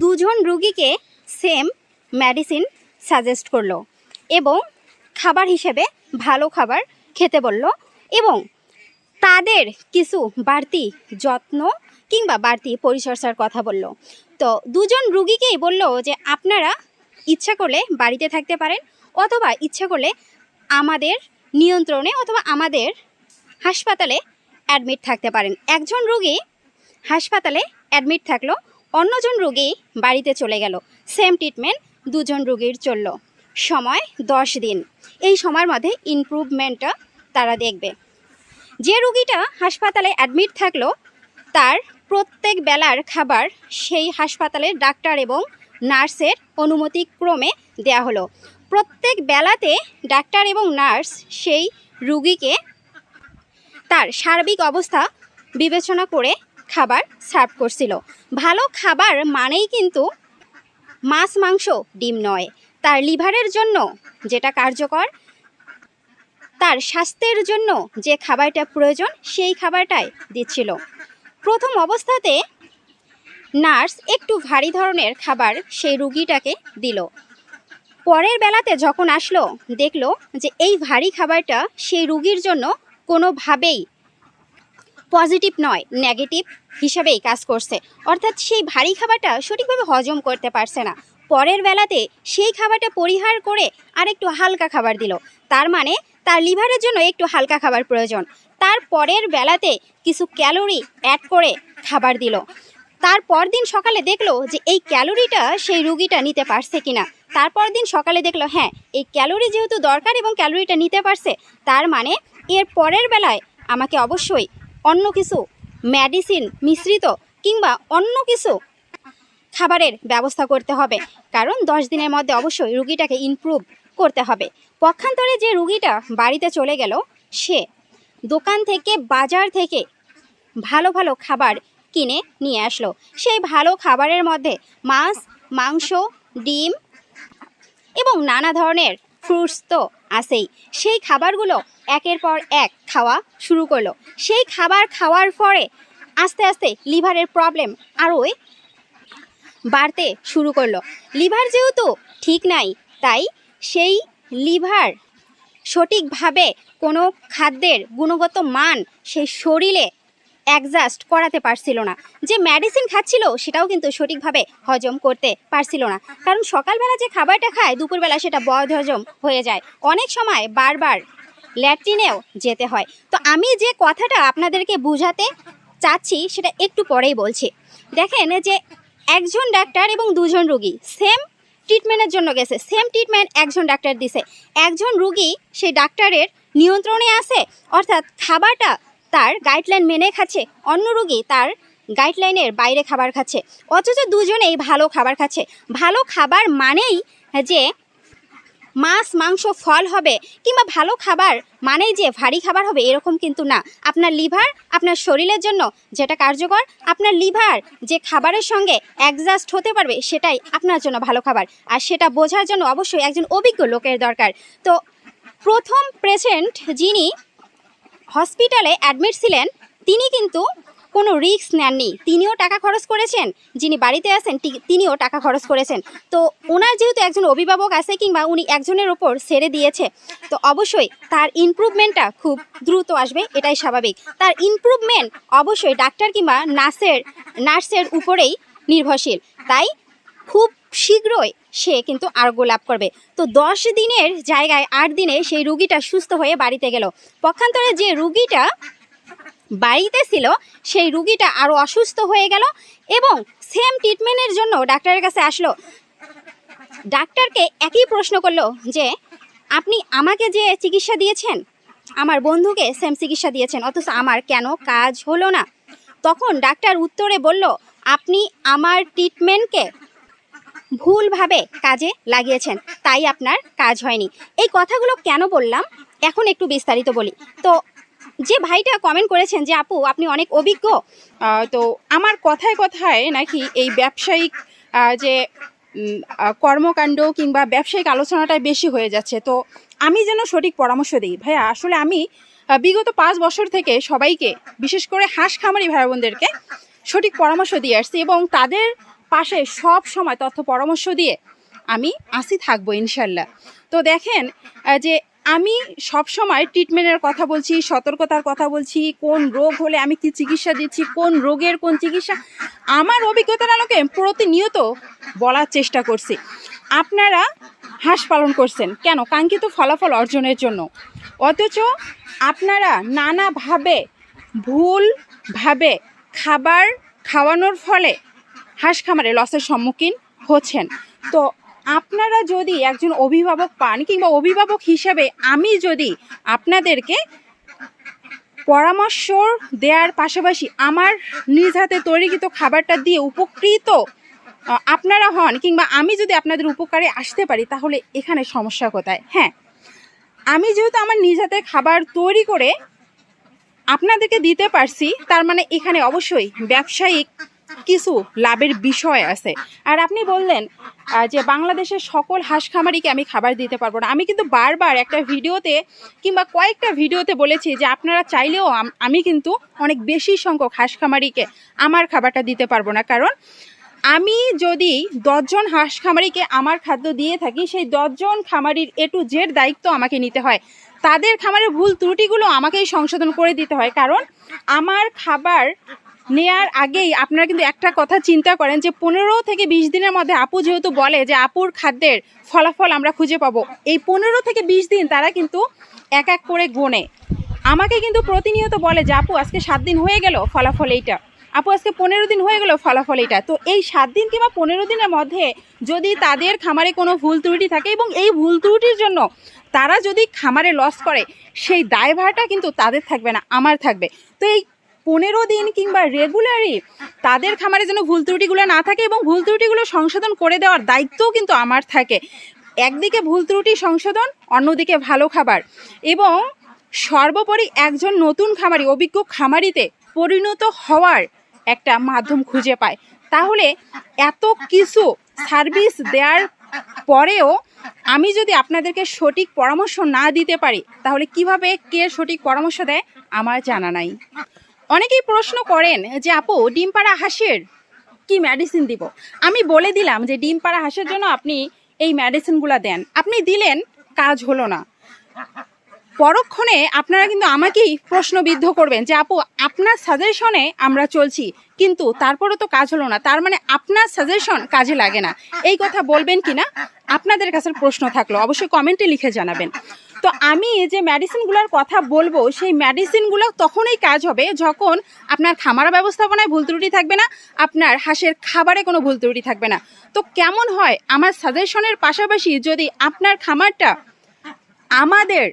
দুজন রুগীকে same medicine suggest করল এবং খাবার হিসেবে ভালো খাবার খেতে বলল এবং তাদের কিছু বাড়তি যত্ন কিংবা বাড়তি পরিচর্যার কথা বলল। তো দুজন রুগীকেই বলল যে, আপনারা ইচ্ছা করলে বাড়িতে থাকতে পারেন অথবা ইচ্ছা করলে আমাদের নিয়ন্ত্রণে অথবা আমাদের হাসপাতালে অ্যাডমিট থাকতে পারেন। একজন রুগী হাসপাতালে অ্যাডমিট থাকল অন্যজন রুগী বাড়িতে চলে গেল। সেম ট্রিটমেন্ট দুজন রুগীর চলল। সময় দশ দিন। এই সময়ের মধ্যে ইমপ্রুভমেন্টটা তারা দেখবে। যে রুগীটা হাসপাতালে অ্যাডমিট থাকল, তার প্রত্যেক বেলার খাবার সেই হাসপাতালের ডাক্তার এবং নার্সের অনুমতিক্রমে দেয়া হলো। প্রত্যেক বেলাতে ডাক্তার এবং নার্স সেই রুগীকে তার সার্বিক অবস্থা বিবেচনা করে খাবার সার্ভ করছিল। ভালো খাবার মানেই কিন্তু মাছ, মাংস, ডিম নয়। তার লিভারের জন্য যেটা কার্যকর, তার স্বাস্থ্যের জন্য যে খাবারটা প্রয়োজন সেই খাবারটাই দিচ্ছিল। প্রথম অবস্থাতে নার্স একটু ভারী ধরনের খাবার সেই রুগীটাকে দিল। পরের বেলাতে যখন আসলো, দেখল যে এই ভারী খাবারটা সেই রুগীর জন্য কোনোভাবেই পজিটিভ নয় নেগেটিভ হিসাবেই কাজ করছে। অর্থাৎ সেই ভারী খাবারটা সঠিকভাবে হজম করতে পারছে না। পরের বেলাতে সেই খাবারটা পরিহার করে আর একটু হালকা খাবার দিল। তার মানে তার লিভারের জন্য একটু হালকা খাবার প্রয়োজন। তার পরের বেলাতে কিছু ক্যালোরি অ্যাড করে খাবার দিল। তারপর দিন সকালে দেখল যে এই ক্যালোরিটা সেই রুগীটা নিতে পারছে কিনা। তারপর দিন সকালে দেখল হ্যাঁ এই ক্যালোরি যেহেতু দরকার এবং ক্যালোরিটা নিতে পারছে, তার মানে এর পরের বেলায় আমাকে অবশ্যই অন্য কিছু মেডিসিন মিশ্রিত কিংবা অন্য কিছু খাবারের ব্যবস্থা করতে হবে। কারণ দশ দিনের মধ্যে অবশ্যই রুগীটাকে ইমপ্রুভ করতে হবে। পক্ষান্তরে যে রুগীটা বাড়িতে চলে গেল, সে দোকান থেকে, বাজার থেকে ভালো ভালো খাবার কিনে নিয়ে আসলো। সেই ভালো খাবারের মধ্যে মাছ, মাংস, ডিম এবং নানা ধরনের ফ্রুটস তো আসেই সেই খাবারগুলো একের পর এক খাওয়া শুরু করল। সেই খাবার খাওয়ার পরে আস্তে আস্তে লিভারের প্রবলেম আরোই বাড়তে শুরু করল। লিভার যেহেতু ঠিক নাই, তাই সেই লিভার সঠিকভাবে কোনো খাদ্যের গুণগত মান সেই শরীরে অ্যাডজাস্ট করাতে পারছিল না। যে মেডিসিন খাচ্ছিল, সেটাও কিন্তু সঠিকভাবে হজম করতে পারছিল না। কারণ সকালবেলা যে খাবারটা খায়, দুপুরবেলা সেটা বদ হজম হয়ে যায়। অনেক সময় বারবার ল্যাট্রিনেও যেতে হয়। তো আমি যে কথাটা আপনাদেরকে বোঝাতে চাচ্ছি, সেটা একটু পরেই বলছি। দেখেন যে একজন ডাক্তার এবং দুজন রুগী সেম ট্রিটমেন্টের জন্য গেছে সেম ট্রিটমেন্ট একজন ডাক্তার দিছে। একজন রুগী সেই ডাক্তারের নিয়ন্ত্রণে আছে, অর্থাৎ খাবারটা তার গাইডলাইন মেনে খাচ্ছে, অন্য রুগী তার গাইডলাইনের বাইরে খাবার খাচ্ছে। অথচ দুজনেই ভালো খাবার খাচ্ছে। ভালো খাবার মানেই যে মাছ, মাংস, ফল হবে কিংবা ভালো খাবার মানেই যে ভারী খাবার হবে এরকম কিন্তু না। আপনার লিভার আপনার শরীরের জন্য যেটা কার্যকর, আপনার লিভার যে খাবারের সঙ্গে অ্যাডজাস্ট হতে পারবে সেটাই আপনার জন্য ভালো খাবার। আর সেটা বোঝার জন্য অবশ্যই একজন অভিজ্ঞ লোকের দরকার। তো প্রথম পেশেন্ট যিনি হসপিটালে অ্যাডমিট ছিলেন, তিনি কিন্তু কোনো রিস্ক নেননি। তিনিও টাকা খরচ করেছেন, যিনি বাড়িতে আছেন তিনিও টাকা খরচ করেছেন। তো ওনার যেহেতু একজন অভিভাবক আছে কিংবা উনি একজনের ওপর ছেড়ে দিয়েছে, তো অবশ্যই তার ইমপ্রুভমেন্টটা খুব দ্রুত আসবে, এটাই স্বাভাবিক। তার ইমপ্রুভমেন্ট অবশ্যই ডাক্তার কিংবা নার্সের নার্সের উপরেই নির্ভরশীল। তাই খুব শীঘ্রই সে কিন্তু আরোগ্য লাভ করবে। তো দশ দিনের জায়গায় আট দিনে সেই রুগীটা সুস্থ হয়ে বাড়িতে গেল। পক্ষান্তরে যে রুগীটা বাড়িতে ছিল, সেই রুগীটা আরও অসুস্থ হয়ে গেল এবং সেম ট্রিটমেন্টের জন্য ডাক্তারের কাছে আসলো। ডাক্তারকে একই প্রশ্ন করল যে, আপনি আমাকে যে চিকিৎসা দিয়েছেন, আমার বন্ধুকে সেম চিকিৎসা দিয়েছেন, অথচ আমার কেন কাজ হলো না? তখন ডাক্তার উত্তরে বলল, আপনি আমার ট্রিটমেন্টকে ভুলভাবে কাজে লাগিয়েছেন, তাই আপনার কাজ হয়নি। এই কথাগুলো কেন বললাম? এখন একটু বিস্তারিত বলি। তো যে ভাইটা কমেন্ট করেছেন যে, আপু, আপনি অনেক অভিজ্ঞ। তো আমার কথায় কথায় নাকি এই ব্যবসায়িক যে কর্মকাণ্ড কিংবা ব্যবসায়িক আলোচনাটাই বেশি হয়ে যাচ্ছে। তো আমি যেন সঠিক পরামর্শ দিই। ভাইয়া, আসলে আমি বিগত পাঁচ বছর থেকে সবাইকে, বিশেষ করে হাঁস খামারি ভাই বোনদেরকে সঠিক পরামর্শ দিয়ে আসছি এবং তাদের পাশে সব সময় তথ্য পরামর্শ দিয়ে আমি আসি থাকব ইনশাল্লাহ। তো দেখেন যে আমি সব সময় ট্রিটমেন্টের কথা বলছি, সতর্কতার কথা বলছি, কোন রোগ হলে আমি কি চিকিৎসা দিচ্ছি, কোন রোগের কোন চিকিৎসা। আমার অভিজ্ঞতার আলোকে প্রতিনিয়ত বলার চেষ্টা করছি। আপনারা হাঁস পালন করছেন, কেন? কাঙ্ক্ষিত ফলাফল অর্জনের জন্য। অথচ আপনারা নানাভাবে ভুলভাবে খাবার খাওয়ানোর ফলে হাঁস খামারে লসের সম্মুখীন হচ্ছেন। তো আপনারা যদি একজন অভিভাবক পান কিংবা অভিভাবক হিসাবে আমি যদি আপনাদেরকে পরামর্শ দেওয়ার পাশাপাশি আমার নিজ হাতে তৈরিকৃত খাবারটা দিয়ে উপকৃত আপনারা হন কিংবা আমি যদি আপনাদের উপকারে আসতে পারি, তাহলে এখানে সমস্যা কোথায়? হ্যাঁ আমি যেহেতু আমার নিজ হাতে খাবার তৈরি করে আপনাদেরকে দিতে পারছি, তার মানে এখানে অবশ্যই ব্যবসায়িক কিছু লাভের বিষয় আছে। আর আপনি বললেন যে বাংলাদেশের সকল হাঁস খামারিকে আমি খাবার দিতে পারব না। আমি কিন্তু বারবার একটা ভিডিওতে কিংবা কয়েকটা ভিডিওতে বলেছি যে আপনারা চাইলেও আমি কিন্তু অনেক বেশি সংখ্যক হাঁস খামারিকে আমার খাবারটা দিতে পারব না। কারণ আমি যদি দশজন হাঁস খামারিকে আমার খাদ্য দিয়ে থাকি, সেই দশজন খামারির এ টু জেড দায়িত্ব আমাকে নিতে হয়। তাদের খামারের ভুল ত্রুটিগুলো আমাকেই সংশোধন করে দিতে হয়। কারণ আমার খাবার নেয়ার আগেই আপনারা কিন্তু একটা কথা চিন্তা করেন যে পনেরো থেকে বিশ দিনের মধ্যে আপু যেহেতু বলে যে আপুর খাদ্যের ফলাফল আমরা খুঁজে পাবো, এই পনেরো থেকে বিশ দিন তারা কিন্তু এক এক করে গোনে। আমাকে কিন্তু প্রতিনিয়ত বলে যে আপু, আজকে সাত দিন হয়ে গেল ফলাফল এইটা। আপু, আজকে পনেরো দিন হয়ে গেল ফলাফল এটা তো এই সাত দিন কিংবা পনেরো দিনের মধ্যে যদি তাদের খামারে কোনো ভুল ত্রুটি থাকে এবং এই ভুল ত্রুটির জন্য তারা যদি খামারে লস করে, সেই দায়ভারটা কিন্তু তাদের থাকবে না, আমার থাকবে। তো এই পনেরো দিন কিংবা রেগুলারই তাদের খামারে যেন ভুল ত্রুটিগুলো না থাকে এবং ভুল ত্রুটিগুলো সংশোধন করে দেওয়ার দায়িত্বও কিন্তু আমার থাকে। একদিকে ভুল ত্রুটি সংশোধন, অন্যদিকে ভালো খাবার। এবং সর্বোপরি একজন নতুন খামারি, অভিজ্ঞ খামারিতে পরিণত হওয়ার একটা মাধ্যম খুঁজে পায়। তাহলে এত কিছু সার্ভিস দেওয়ার পরেও আমি যদি আপনাদেরকে সঠিক পরামর্শ না দিতে পারি, তাহলে কীভাবে কে সঠিক পরামর্শ দেয় আমার জানা নাই। অনেকেই প্রশ্ন করেন যে, আপু ডিম পাড়া হাঁসের কি মেডিসিন দিব? আমি বলে দিলাম যে ডিম পাড়া হাঁসের জন্য আপনি এই মেডিসিনগুলো দেন। আপনি দিলেন, কাজ হলো না। পরক্ষণে আপনারা কিন্তু আমাকেই প্রশ্নবিদ্ধ করবেন যে, আপু, আপনার সাজেশনে আমরা চলছি, কিন্তু তারপরে তো কাজ হলো না। তার মানে আপনার সাজেশন কাজে লাগে না। এই কথা বলবেন কি না আপনাদের কাছে প্রশ্ন থাকল। অবশ্যই কমেন্টে লিখে জানাবেন। তো আমি যে মেডিসিনগুলোর কথা বলব, সেই মেডিসিনগুলো তখনই কাজ হবে যখন আপনার খামার ব্যবস্থাপনায় ভুল ত্রুটি থাকবে না, আপনার হাঁসের খাবারে কোনো ভুল ত্রুটি থাকবে না। তো কেমন হয়? আমার সাজেশনের পাশাপাশি যদি আপনার খামারটা আমাদের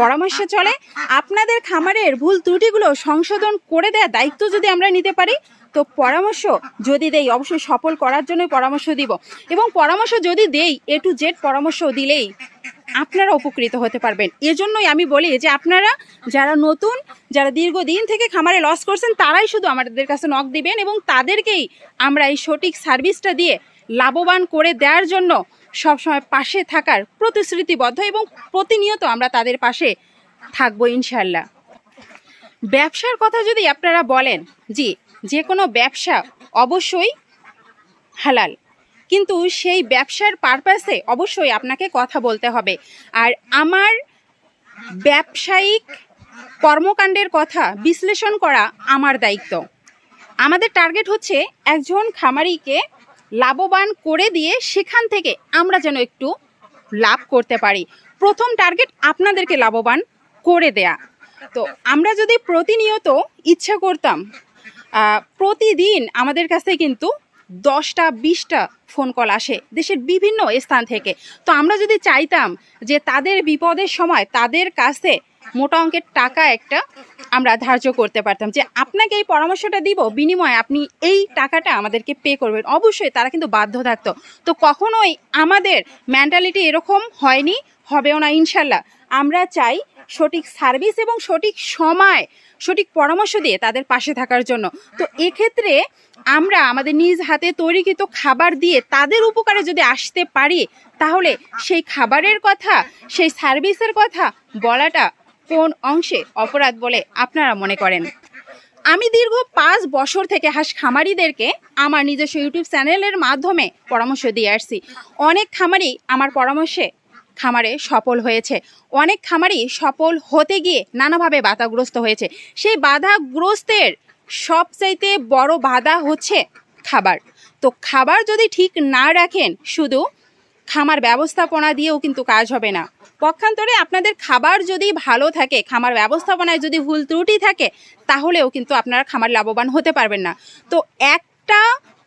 পরামর্শে চলে, আপনাদের খামারের ভুল ত্রুটিগুলো সংশোধন করে দেওয়ার দায়িত্ব যদি আমরা নিতে পারি, তো পরামর্শ যদি দেই, অবশ্যই সফল করার জন্য পরামর্শ দিব। এবং পরামর্শ যদি দেই এ টু জেড পরামর্শ দিলেই আপনারা উপকৃত হতে পারবেন। এজন্যই আমি বলি যে আপনারা যারা নতুন, যারা দীর্ঘদিন থেকে খামারে লস করছেন, তারাই শুধু আমাদের কাছে নক দিবেন এবং তাদেরকেই আমরা এই সঠিক সার্ভিসটা দিয়ে লাভবান করে দেওয়ার জন্য সবসময় পাশে থাকার প্রতিশ্রুতিবদ্ধ এবং প্রতিনিয়ত আমরা তাদের পাশে থাকব ইনশাল্লাহ ব্যবসার কথা যদি আপনারা বলেন, জি যে কোনো ব্যবসা অবশ্যই হালাল, কিন্তু সেই ব্যবসার পারপাসে অবশ্যই আপনাকে কথা বলতে হবে। আর আমার ব্যবসায়িক কর্মকাণ্ডের কথা বিশ্লেষণ করা আমার দায়িত্ব। আমাদের টার্গেট হচ্ছে একজন খামারিকে লাভবান করে দিয়ে সেখান থেকে আমরা যেন একটু লাভ করতে পারি। প্রথম টার্গেট আপনাদেরকে লাভবান করে দেয়া। তো আমরা যদি প্রতিনিয়ত ইচ্ছা করতাম প্রতিদিন আমাদের কাছে কিন্তু দশটা, বিশটা ফোন কল আসে দেশের বিভিন্ন স্থান থেকে। তো আমরা যদি চাইতাম যে তাদের বিপদের সময় তাদের কাছে মোটা অঙ্কের টাকা একটা আমরা ধার্য করতে পারতাম যে আপনাকে এই পরামর্শটা দিব, বিনিময়ে আপনি এই টাকাটা আমাদেরকে পে করবেন। অবশ্যই তারা কিন্তু বাধ্য থাকতো। তো কখনোই আমাদের মেন্টালিটি এরকম হয়নি, হবেও না, ইনশাল্লাহ। আমরা চাই সঠিক সার্ভিস এবং সঠিক সময়, সঠিক পরামর্শ দিয়ে তাদের পাশে থাকার জন্য। তো এক্ষেত্রে আমরা আমাদের নিজ হাতে তৈরিকৃত খাবার দিয়ে তাদের উপকারে যদি আসতে পারি, তাহলে সেই খাবারের কথা, সেই সার্ভিসের কথা বলাটা কোন অংশে অপরাধ বলে আপনারা মনে করেন? আমি দীর্ঘ পাঁচ বছর থেকে হাঁস খামারিদেরকে আমার নিজস্ব ইউটিউব চ্যানেলের মাধ্যমে পরামর্শ দিয়ে আসছি। অনেক খামারি আমার পরামর্শে খামারে সফল হয়েছে। অনেক খামারি সফল হতে গিয়ে নানাভাবে বাধাগ্রস্ত হয়েছে। সেই বাধাগ্রস্তের সবচাইতে বড় বাধা হচ্ছে খাবার। তো খাবার যদি ঠিক না রাখেন শুধু খামার ব্যবস্থাপনা দিয়েও কিন্তু কাজ হবে না। পক্ষান্তরে আপনাদের খাবার যদি ভালো থাকে, খামার ব্যবস্থাপনায় যদি ভুল ত্রুটি থাকে, তাহলেও কিন্তু আপনারা খামার লাভবান হতে পারবেন না। তো একটা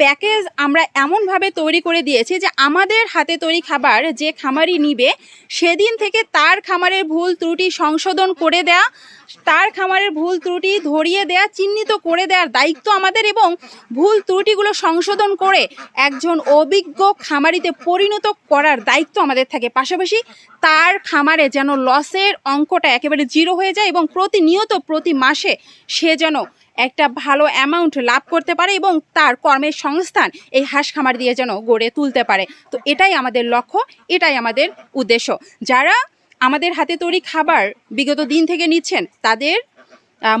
প্যাকেজ আমরা এমনভাবে তৈরি করে দিয়েছি যে আমাদের হাতে তৈরি খাবার যে খামারি নিবে, সেদিন থেকে তার খামারের ভুল ত্রুটি সংশোধন করে দেয়া, তার খামারের ভুল ত্রুটি ধরিয়ে দেয়া, চিহ্নিত করে দেওয়ার দায়িত্ব আমাদের এবং ভুল ত্রুটিগুলো সংশোধন করে একজন অভিজ্ঞ খামারিতে পরিণত করার দায়িত্ব আমাদের থাকে। পাশাপাশি তার খামারে যেন লসের অঙ্কটা একেবারে জিরো হয়ে যায় এবং প্রতিনিয়ত প্রতি মাসে সে যেন একটা ভালো অ্যামাউন্ট লাভ করতে পারে এবং তার কর্মের সংস্থান এই হাঁস খামার দিয়ে যেন গড়ে তুলতে পারে। তো এটাই আমাদের লক্ষ্য, এটাই আমাদের উদ্দেশ্য। যারা আমাদের হাতে তৈরি খাবার বিগত দিন থেকে নিচ্ছেন, তাদের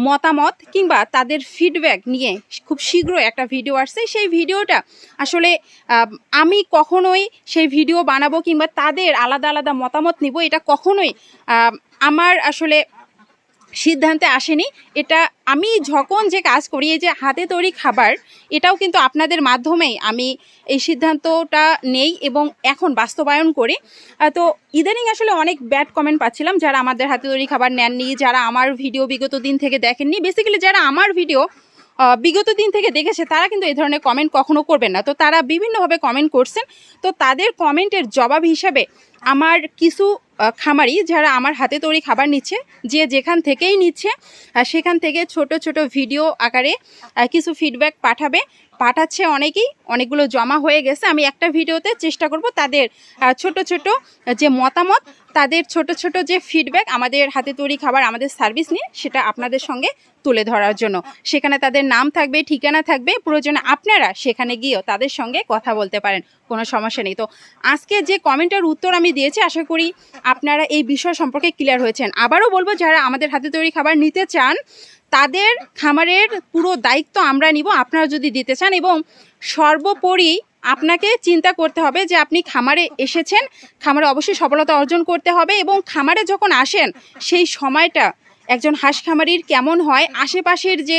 মতামত কিংবা তাদের ফিডব্যাক নিয়ে খুব শীঘ্র একটা ভিডিও আসছে। সেই ভিডিওটা আসলে আমি কখনোই সেই ভিডিও বানাবো কিংবা তাদের আলাদা আলাদা মতামত নিব, এটা কখনোই আমার আসলে সিদ্ধান্তে আসেনি। এটা আমি যখন যে কাজ করি, এই যে হাতে তৈরি খাবার, এটাও কিন্তু আপনাদের মাধ্যমেই আমি এই সিদ্ধান্তটা নেই এবং এখন বাস্তবায়ন করি। তো ইদানিং আসলে অনেক ব্যাড কমেন্ট পাচ্ছিলাম যারা আমাদের হাতে তৈরি খাবার নেননি, যারা আমার ভিডিও বিগত দিন থেকে দেখেননি। বেসিক্যালি যারা আমার ভিডিও বিগত দিন থেকে দেখেছে, তারা কিন্তু এই ধরনের কমেন্ট কখনো করবেন না। তো তারা বিভিন্নভাবে কমেন্ট করছেন। তো তাদের কমেন্টের জবাব হিসাবে আমার কিছু খামারি যারা আমার হাতে তৈরি খাবার নিচ্ছে, যে যেখান থেকেই নিচ্ছে সেখান থেকে ছোট ছোট ভিডিও আকারে কিছু ফিডব্যাক পাঠাবে। পাঠাচ্ছে অনেকেই, অনেকগুলো জমা হয়ে গেছে। আমি একটা ভিডিওতে চেষ্টা করব তাদের ছোট ছোট যে মতামত, তাদের ছোট ছোট যে ফিডব্যাক আমাদের হাতে তৈরি খাবার, আমাদের সার্ভিস নিয়ে, সেটা আপনাদের সঙ্গে তুলে ধরার জন্য। সেখানে তাদের নাম থাকবে, ঠিকানা থাকবে, প্রয়োজনে আপনারা সেখানে গিয়েও তাদের সঙ্গে কথা বলতে পারেন, কোনো সমস্যা নেই। তো আজকে যে কমেন্টের উত্তর আমি দিয়েছি, আশা করি আপনারা এই বিষয় সম্পর্কে ক্লিয়ার হয়েছেন। আবারও বলব, যারা আমাদের হাতে তৈরি খাবার নিতে চান তাদের খামারের পুরো দায়িত্ব আমরা নিব, আপনারা যদি দিতে চান এবং সর্বোপরি আপনাকে চিন্তা করতে হবে যে আপনি খামারে এসেছেন, খামারে অবশ্যই সফলতা অর্জন করতে হবে এবং খামারে যখন আসেন, সেই সময়টা একজন হাঁস খামারির কেমন হয়, আশেপাশের যে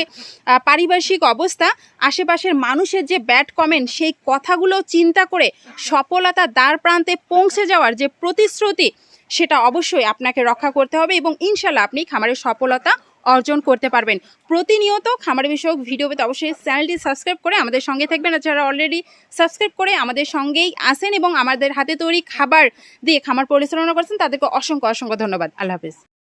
পারিপার্শ্বিক অবস্থা, আশেপাশের মানুষের যে ব্যাড কমেন্ট, সেই কথাগুলো চিন্তা করে সফলতা দ্বার প্রান্তে পৌঁছে যাওয়ার যে প্রতিশ্রুতি, সেটা অবশ্যই আপনাকে রক্ষা করতে হবে এবং ইনশাল্লাহ আপনি খামারের সফলতা অর্জন করতে পারবেন। প্রতিনিয়ত খামার বিষয়ক ভিডিও পেতে অবশ্যই চ্যানেলটি সাবস্ক্রাইব করে আমাদের সঙ্গে থাকবেন আর যারা অলরেডি সাবস্ক্রাইব করে আমাদের সঙ্গেই আসেন এবং আমাদের হাতে তৈরি খাবার দিয়ে খামার পরিচালনা করছেন, তাদেরকে অসংখ্য অসংখ্য ধন্যবাদ। আল্লাহ হাফিজ।